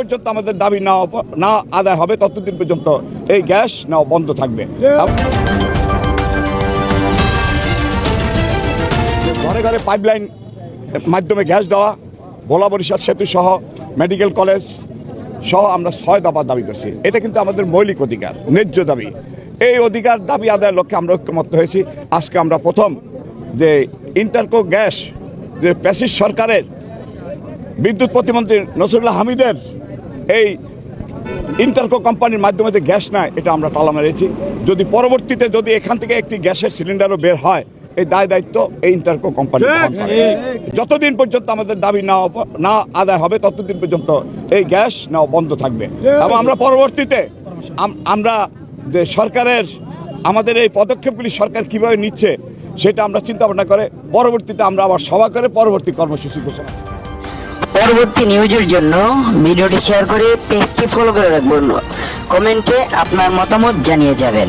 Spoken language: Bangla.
পর্যন্ত আমাদের দাবি না না আদায় হবে, ততদিন পর্যন্ত এই গ্যাস নেওয়া বন্ধ থাকবে। ঘরে ঘরে পাইপলাইন মাধ্যমে গ্যাস দেওয়া, ভোলা বরিশাল সেতু সহ মেডিকেল কলেজ সহ আমরা ছয় দফা দাবি করছি। এটা কিন্তু আমাদের মৌলিক অধিকার, ন্যায্য দাবি। এই অধিকার, দাবি আদায়ের লক্ষ্যে আমরা ঐক্যমত্য হয়েছি। আজকে আমরা প্রথম যে ইন্টারকো গ্যাস যে প্যাসিস সরকারের বিদ্যুৎ প্রতিমন্ত্রী নসরুল্লাহ হামিদের এই ইন্টারকো কোম্পানির মাধ্যমে যে গ্যাস নেয় এটা আমরা তালা মেরেছি। যদি পরবর্তীতে যদি এখান থেকে একটি গ্যাসের সিলিন্ডারও বের হয় এই দায় দায়িত্ব এই ইন্টারকো কোম্পানি যতদিন পর্যন্ত আমাদের দাবি না না আদায় হবে ততদিন পর্যন্ত এই গ্যাস নেওয়া বন্ধ থাকবে। এবং আমরা পরবর্তীতে আমরা যে সরকারের আমাদের এই পদক্ষেপগুলি সরকার কীভাবে নিচ্ছে সেটা আমরা চিন্তা ভাবনা করে পরবর্তীতে আমরা আবার সভা করে পরবর্তী কর্মসূচি ঘোষণা। পরবর্তী নিউজের জন্য ভিডিওটি শেয়ার করে পেজটি ফলো করে রাখবেন। কমেন্টে আপনার মতামত জানিয়ে যাবেন।